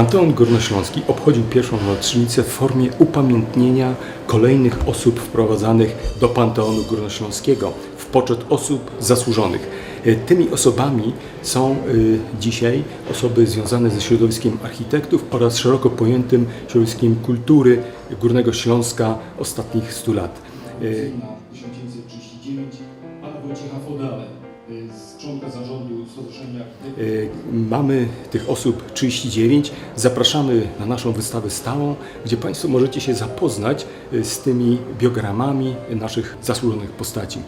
Panteon Górnośląski obchodził pierwszą rocznicę w formie upamiętnienia kolejnych osób wprowadzanych do Panteonu Górnośląskiego w poczet osób zasłużonych. E, Tymi osobami są y, dzisiaj osoby związane ze środowiskiem architektów oraz szeroko pojętym środowiskiem kultury Górnego Śląska ostatnich 100 lat. Mamy tych osób 39. Zapraszamy na naszą wystawę stałą, gdzie Państwo możecie się zapoznać y, z tymi biogramami naszych zasłużonych postaci.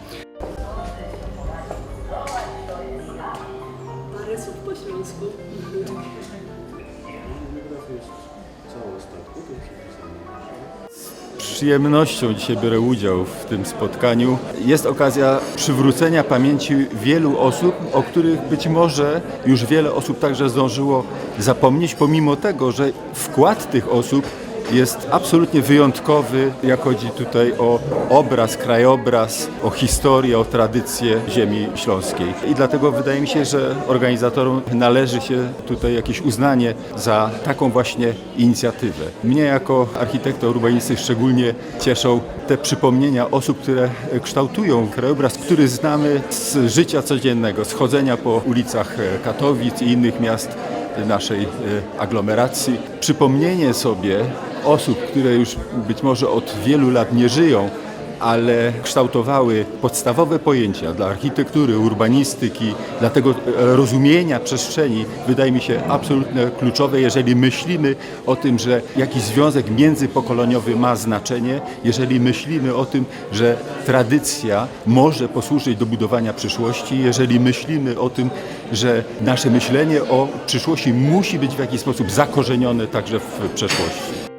Przyjemnością dzisiaj biorę udział w tym spotkaniu. Jest okazja przywrócenia pamięci wielu osób, o których być może już wiele osób także zdążyło zapomnieć, pomimo tego, że wkład tych osób jest absolutnie wyjątkowy, jak chodzi tutaj o obraz, krajobraz, o historię, o tradycję ziemi śląskiej. I dlatego wydaje mi się, że organizatorom należy się tutaj jakieś uznanie za taką właśnie inicjatywę. Mnie jako architekta urbanisty szczególnie cieszą te przypomnienia osób, które kształtują krajobraz, który znamy z życia codziennego, z chodzenia po ulicach Katowic i innych miast naszej e, aglomeracji. Przypomnienie sobie osób, które już być może od wielu lat nie żyją, ale kształtowały podstawowe pojęcia dla architektury, urbanistyki, dla tego e, rozumienia przestrzeni, wydaje mi się absolutnie kluczowe, jeżeli myślimy o tym, że jakiś związek międzypokoleniowy ma znaczenie, jeżeli myślimy o tym, że tradycja może posłużyć do budowania przyszłości, jeżeli myślimy o tym, że nasze myślenie o przyszłości musi być w jakiś sposób zakorzenione także w przeszłości.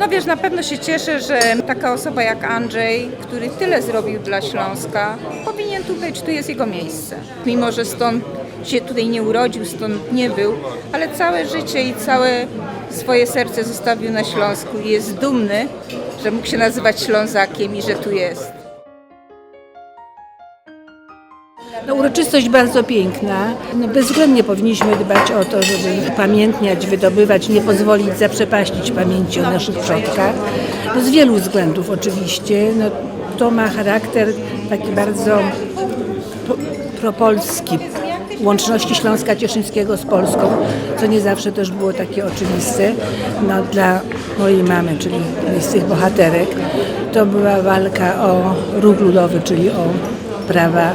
No wiesz, na pewno się cieszę, że taka osoba jak Andrzej, który tyle zrobił dla Śląska, powinien tutaj, czy tu jest jego miejsce. Mimo, że stąd się tutaj nie urodził, stąd nie był, ale całe życie i całe swoje serce zostawił na Śląsku i jest dumny, że mógł się nazywać Ślązakiem i że tu jest. Uroczystość bardzo piękna. No, bezwzględnie powinniśmy dbać o to, żeby pamiętniać, wydobywać, nie pozwolić zaprzepaścić pamięci o naszych przodkach. No, z wielu względów oczywiście. No, to ma charakter taki bardzo pro- propolski, łączności Śląska Cieszyńskiego z Polską, co nie zawsze też było takie oczywiste. No, dla mojej mamy, czyli z tych bohaterek, to była walka o ruch ludowy, czyli o prawa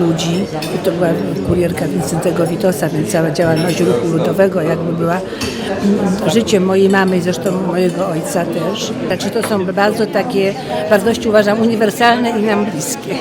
ludzi. To była kurierka Wincentego Witosa, więc cała działalność ruchu ludowego jakby była mm, życiem mojej mamy i zresztą mojego ojca też. Także to są bardzo takie wartości uważam uniwersalne i nam bliskie.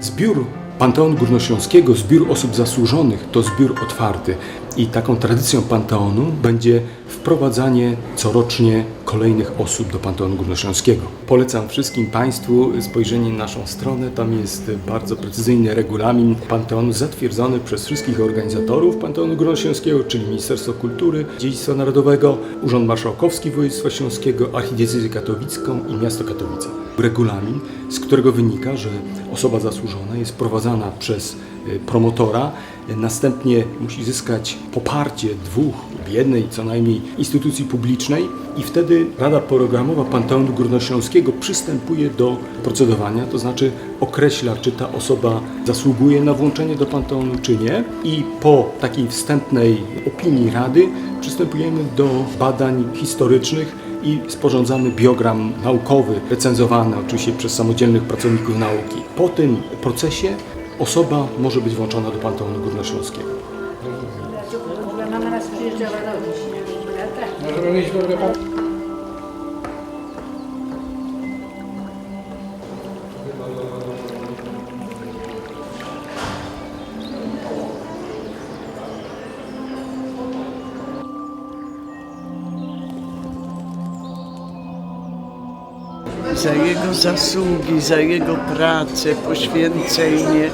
Zbiór Panteonu Górnośląskiego, zbiór osób zasłużonych to zbiór otwarty i taką tradycją Panteonu będzie wprowadzanie corocznie kolejnych osób do Panteonu Górnośląskiego. Polecam wszystkim Państwu spojrzenie na naszą stronę, tam jest bardzo precyzyjny regulamin Panteonu zatwierdzony przez wszystkich organizatorów Panteonu Górnośląskiego, czyli Ministerstwo Kultury, Dziedzictwa Narodowego, Urząd Marszałkowski Województwa Śląskiego, Archidiecezję Katowicką i Miasto Katowice. Regulamin, z którego wynika, że osoba zasłużona jest prowadzana przez promotora, y, następnie musi zyskać poparcie dwóch lub jednej co najmniej instytucji publicznej i wtedy Rada Programowa Panteonu Górnośląskiego przystępuje do procedowania, to znaczy określa, czy ta osoba zasługuje na włączenie do Panteonu, czy nie i po takiej wstępnej opinii Rady przystępujemy do badań historycznych i sporządzamy biogram naukowy, recenzowany oczywiście przez samodzielnych pracowników nauki. Po tym procesie osoba może być włączona do Panteonu Górnośląskiego. Mama nas za jego zasługi, za jego pracę, poświęcenie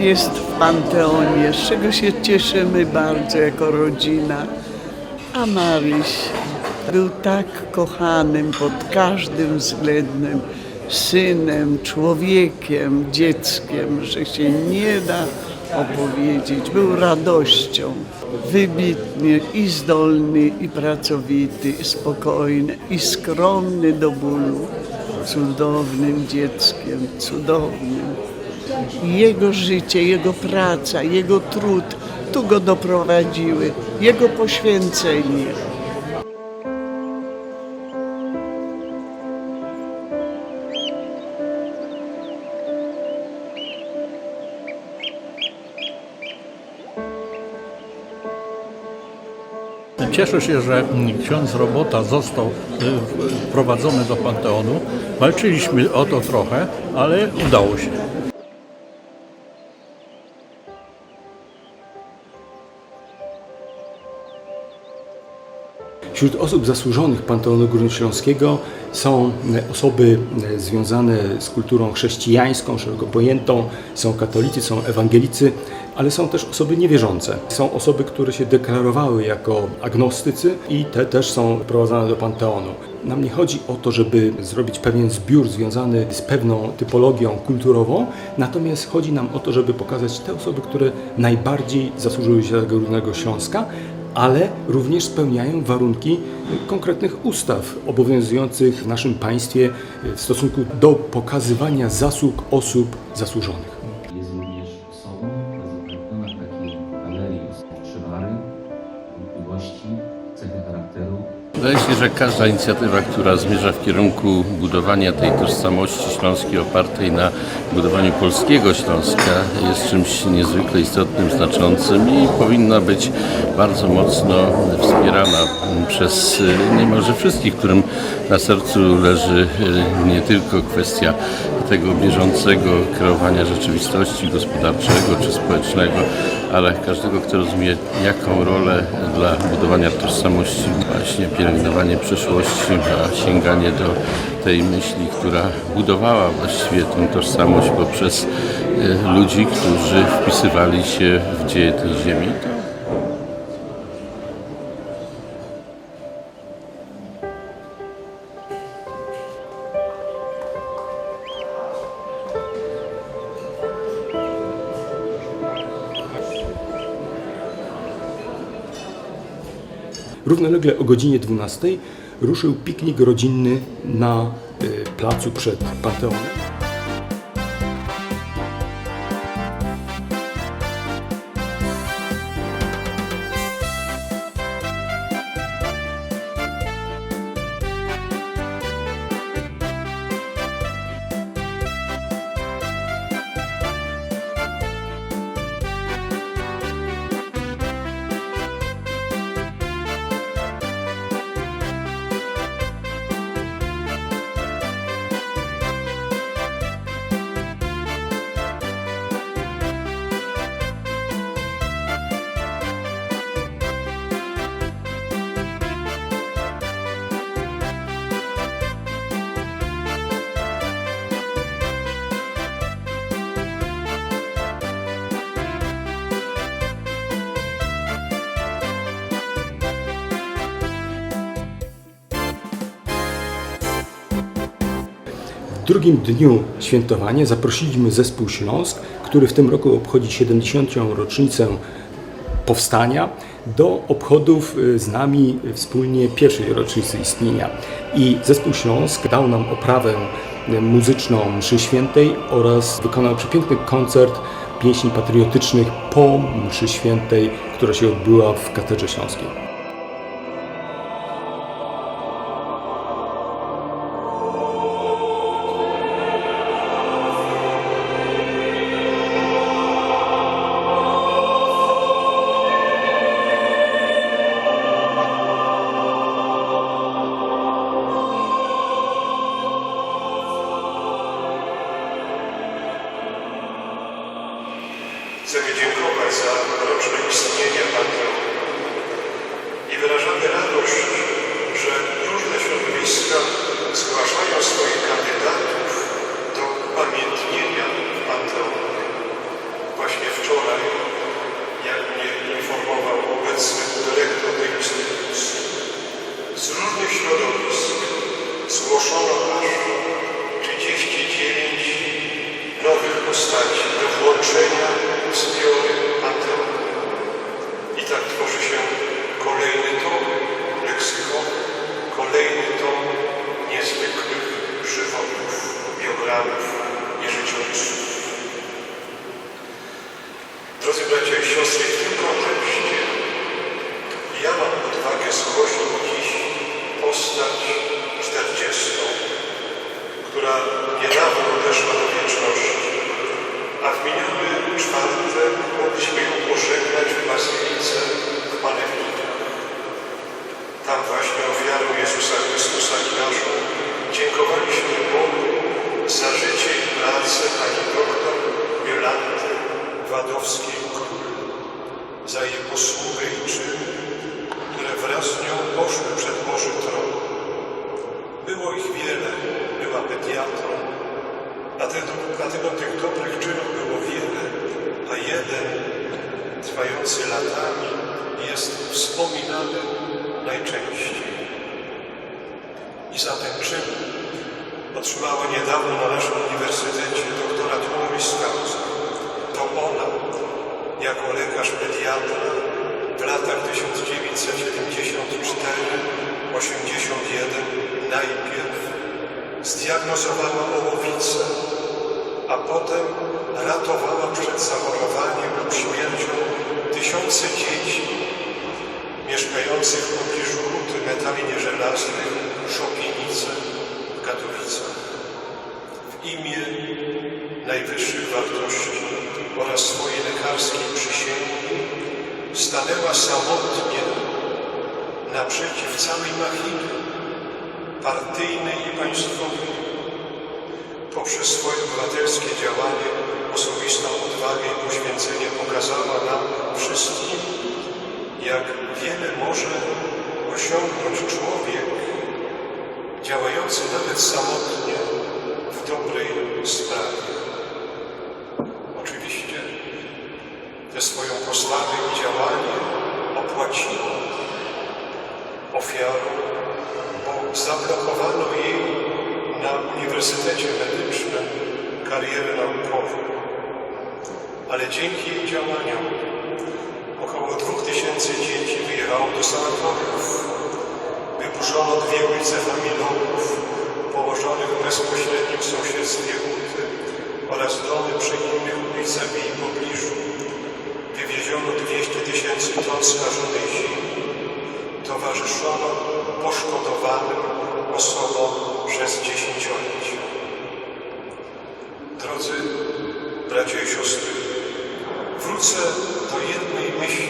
jest w Panteonie, z czego się cieszymy bardzo jako rodzina. A Maryś był tak kochanym pod każdym względem synem, człowiekiem, dzieckiem, że się nie da opowiedzieć. Był radością. Wybitnie i zdolny, i pracowity, i spokojny, i skromny do bólu. Cudownym dzieckiem, cudownym. Jego życie, jego praca, jego trud tu go doprowadziły, jego poświęcenie. Cieszę się, że ksiądz Robota został y, wprowadzony do Panteonu. Walczyliśmy o to trochę, ale udało się. Wśród osób zasłużonych Panteonu Górnośląskiego są e, osoby e, związane z kulturą chrześcijańską, szeroko pojętą, są katolicy, są ewangelicy, ale są też osoby niewierzące. Są osoby, które się deklarowały jako agnostycy i te też są wprowadzane do Panteonu. Nam nie chodzi o to, żeby zrobić pewien zbiór związany z pewną typologią kulturową, natomiast chodzi nam o to, żeby pokazać te osoby, które najbardziej zasłużyły się dla Górnego Śląska, ale również spełniają warunki konkretnych ustaw obowiązujących w naszym państwie w stosunku do pokazywania zasług osób zasłużonych. Wydaje się, że każda inicjatywa, która zmierza w kierunku budowania tej tożsamości śląskiej opartej na budowaniu polskiego Śląska jest czymś niezwykle istotnym, znaczącym i powinna być bardzo mocno wspierana przez y, niemalże wszystkich, którym na sercu leży y, nie tylko kwestia tego bieżącego kreowania rzeczywistości gospodarczego czy społecznego, ale każdego, kto rozumie, jaką rolę dla budowania tożsamości właśnie pielęgnowanie przeszłości, a sięganie do tej myśli, która budowała właściwie tę tożsamość poprzez e, ludzi, którzy wpisywali się w dzieje tej ziemi. Równolegle o godzinie 12 ruszył piknik rodzinny na y, placu przed Panteonem. W drugim dniu świętowania zaprosiliśmy zespół Śląsk, który w tym roku obchodzi 70. rocznicę powstania, do obchodów y, z nami wspólnie pierwszej rocznicy istnienia. I zespół Śląsk dał nam oprawę y, muzyczną mszy świętej oraz wykonał przepiękny koncert pieśni patriotycznych po mszy świętej, która się odbyła w Katedrze Śląskiej. Właśnie wczoraj, jak mnie informował obecny dyrektor tej instytucji, gości dziś postać czterdziestą, która niedawno odeszła do wieczności, a w miniony czwartek mogliśmy ją pożegnać w Bazylice w Panewnikach. Tam właśnie ofiarą Jezusa Chrystusa i naszą dziękowaliśmy Bogu za życie i pracę pani doktor Jolanty Wadowskiej-Król, za jej posługę i czyny, które wraz z nią poszły przed Boży Tron. Było ich wiele, była pediatrą, dlatego, dlatego tych dobrych czynów było wiele, a jeden, trwający latami, jest wspominany najczęściej. I za ten czyn otrzymała niedawno na naszym uniwersytecie doktorat honoris causa. To ona, jako lekarz pediatra w latach 1974-81 najpierw zdiagnozowała ołowicę, a potem ratowała przed zachorowaniem lub śmiercią tysiące dzieci mieszkających w pobliżu ruty metali nieżelaznych Szopienice w Katowicach. W imię najwyższych wartości oraz swojej lekarskiej przysięgi stanęła samotnie naprzeciw całej machiny partyjnej i państwowej. Poprzez swoje obywatelskie działanie, osobistą odwagę i poświęcenie pokazała nam wszystkim, jak wiele może osiągnąć człowiek działający nawet samotnie w dobrej sprawie. Oczywiście tę swoją postawę i działanie opłaciła ofiarą, zablokowano jej na Uniwersytecie Medycznym karierę naukową. Ale dzięki jej działaniom Około dwóch tysięcy dzieci wyjechało do sanatoriów. Wyburzono dwie ulice Hamilonów, położonych w bezpośrednim sąsiedztwie Huty oraz domy przy innych ulicach w jej pobliżu. Wywieziono 200 tysięcy ton skażonej ziemi. Towarzyszono poszkodowanym osobom przez dziesięciolecia. Drodzy bracia i siostry, Wrócę do jednej myśli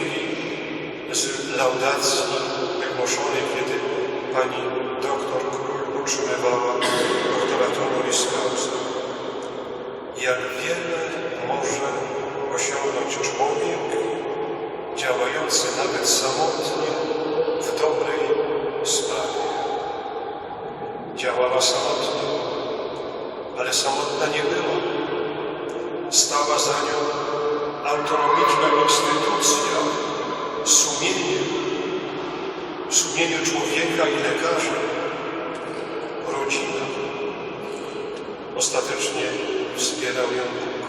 z laudacji wygłoszonej, kiedy pani doktor Król otrzymywała doktorat honoris causa. Jak wiele może osiągnąć człowiek działający nawet samotnie w dobrej sprawie. Działała samotnie, ale samotna nie była. Stała za nią autonomiczna instytucja, sumienie, sumienie człowieka i lekarza, rodzina. Ostatecznie wspierał ją Bóg.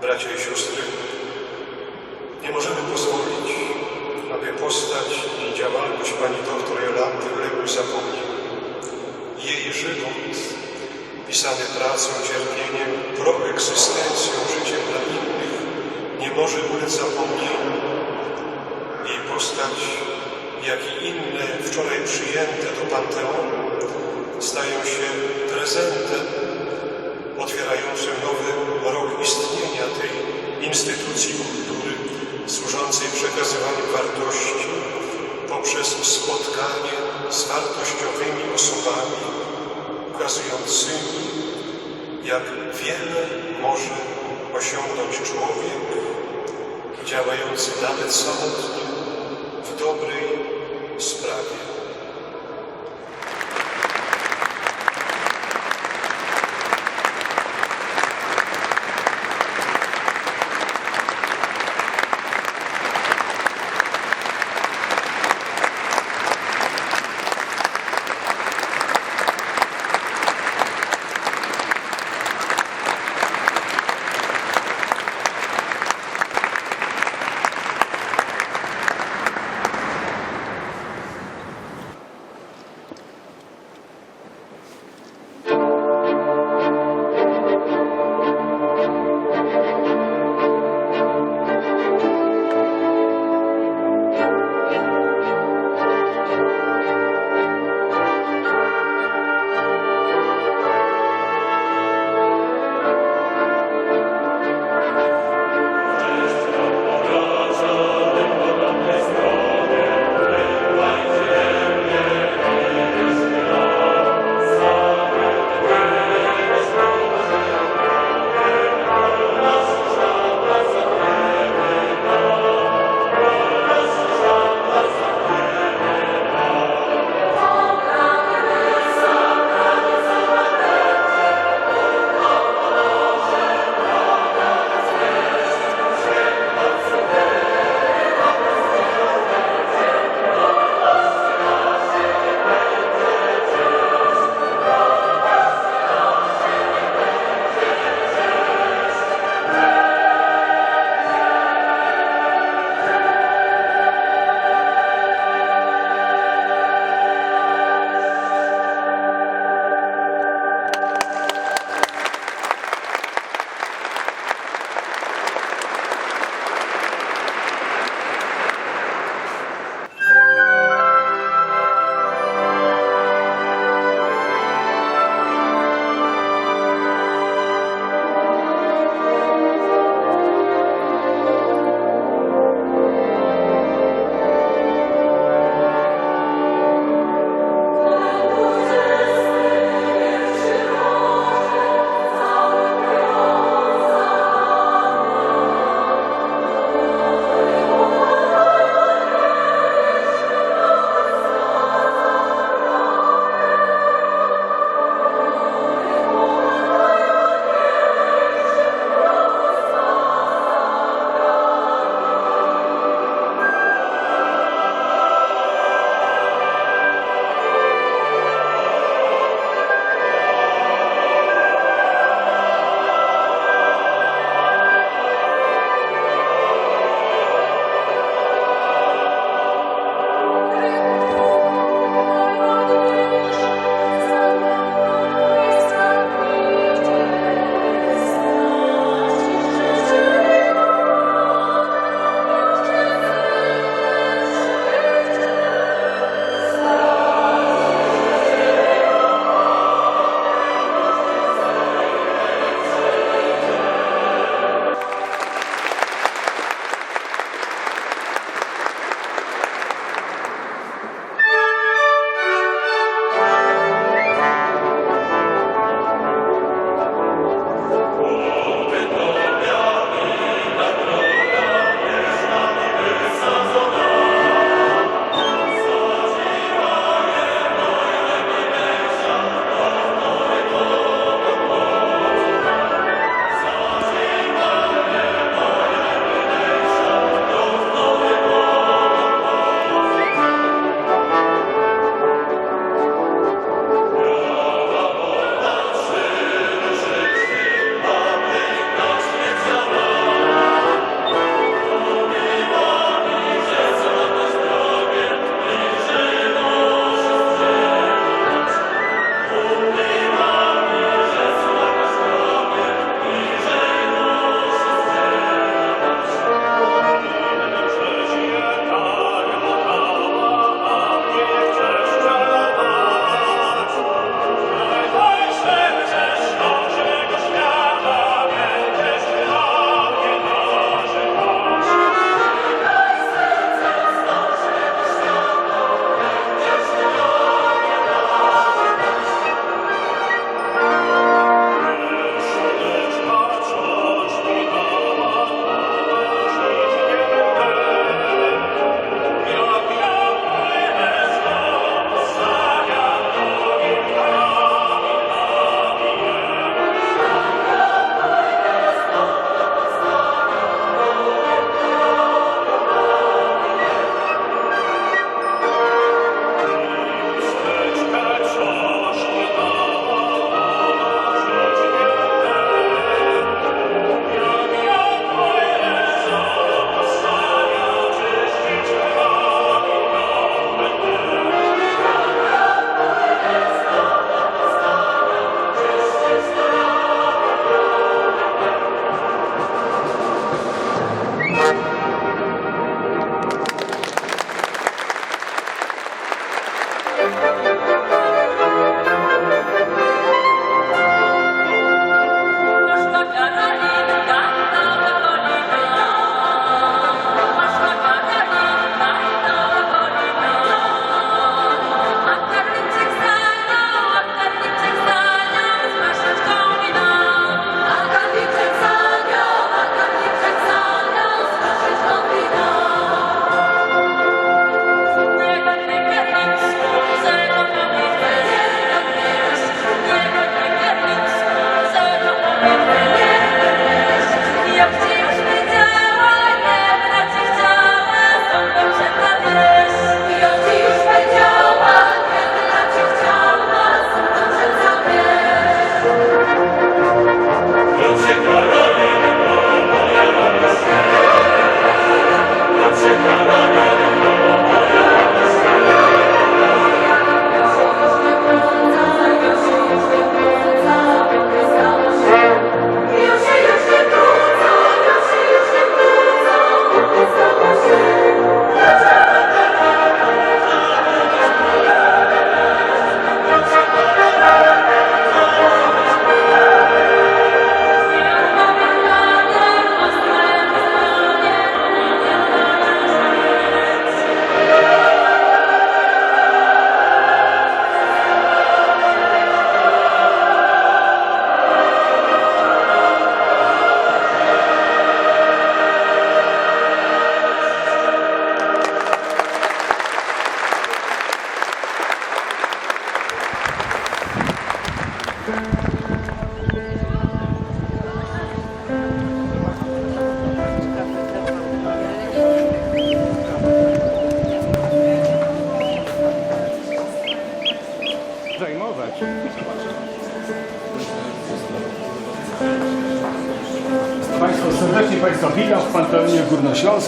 Bracia i siostry, nie możemy postać i działalność pani doktor Jolanty uległy zapomnieniu. Jej żywot pisany pracą, cierpieniem, proegzystencją, życiem dla innych, nie może ulec zapomnieniu. Jej postać, jak i inne wczoraj przyjęte do Panteonu, stają się prezentem otwierającym nowy rok istnienia tej instytucji kultury przekazywaniu wartości poprzez spotkanie z wartościowymi osobami ukazującymi, jak wiele może osiągnąć człowiek działający nawet samotnie w dobrej sprawie.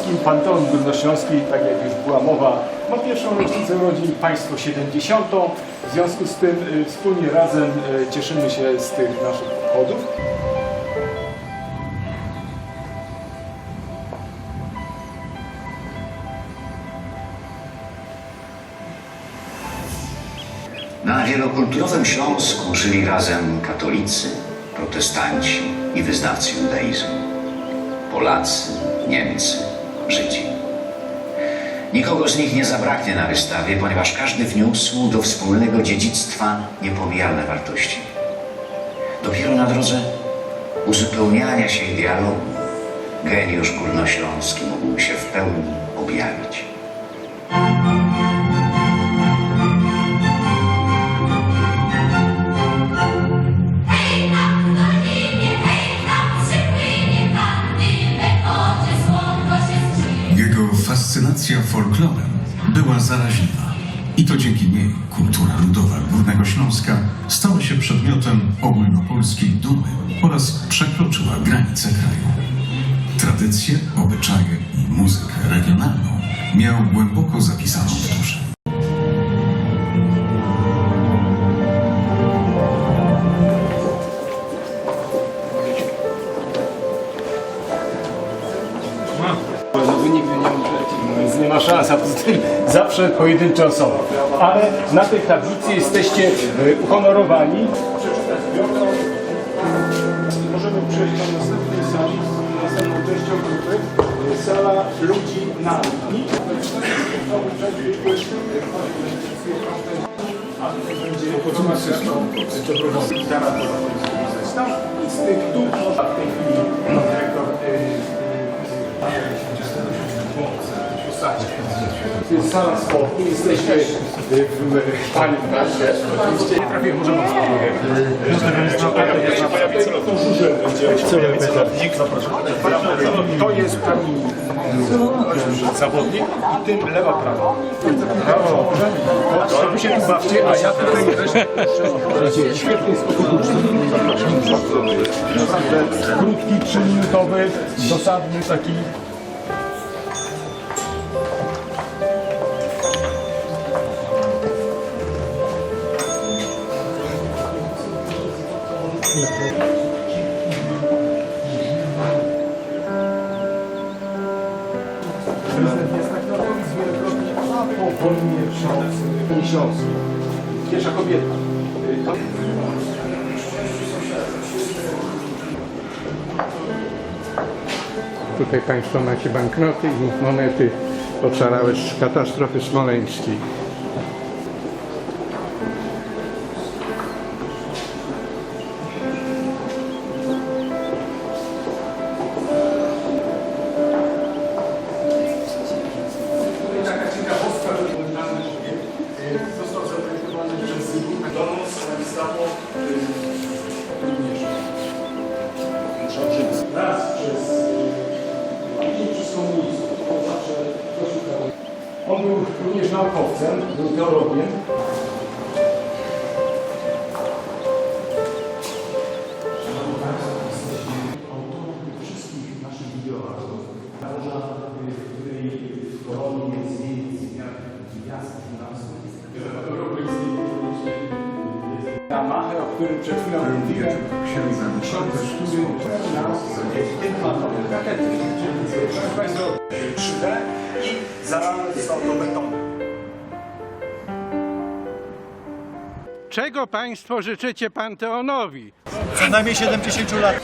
Górnośląskim. Panteon Górnośląski, tak jak już była mowa, ma pierwszą rocznicę urodzin, państwo 70. W związku z tym y, wspólnie razem y, cieszymy się z tych naszych obchodów. Na wielokulturowym Śląsku żyli razem katolicy, protestanci i wyznawcy judaizmu, Polacy, Niemcy, Żydzi. Nikogo z nich nie zabraknie na wystawie, ponieważ każdy wniósł do wspólnego dziedzictwa niepomijalne wartości. Dopiero na drodze uzupełniania się i dialogu geniusz górnośląski mógł się w pełni objawić. Fascynacja folklorem była zaraźliwa. I to dzięki niej kultura ludowa Górnego Śląska stała się przedmiotem ogólnopolskiej dumy oraz przekroczyła granice kraju. Tradycje, obyczaje i muzykę regionalną miał głęboko zapisaną w duszy. Zawsze pojedyncze osoby. Ale na tej tablicy jesteście y, uhonorowani. Możemy przejść do następnej sali, następną częścią grupy. Sala ludzi na. A tutaj będzie podobna prowadzony zaraz zestaw. I z tych tu w tej chwili dyrektor y, to jest sala jesteśmy w w Pani. Oczywiście nie trafiłem, To jest pani zawodnik i tym lewa prawa. Brawo. To się tu bawcie, a ja tutaj resztę Naprawdę krótki, trzyminutowy, dosadny taki Śląskiej. Pierwsza kobieta. Tutaj Państwo macie banknoty i monety ocalałe z katastrofy smoleńskiej. On był również naukowcem, był teologiem. Szanowni Państwo, jesteśmy autorem tych wszystkich naszych wideoartów. Y, w której w kolonii jest zdjęcie gwiazd 12. Yamaha, o którym przed chwilą mówiłem, który nas. Czyli, proszę Państwa, 3D i zalane zostało to betonem. Czego Państwo życzycie Panteonowi? Co najmniej 70 lat.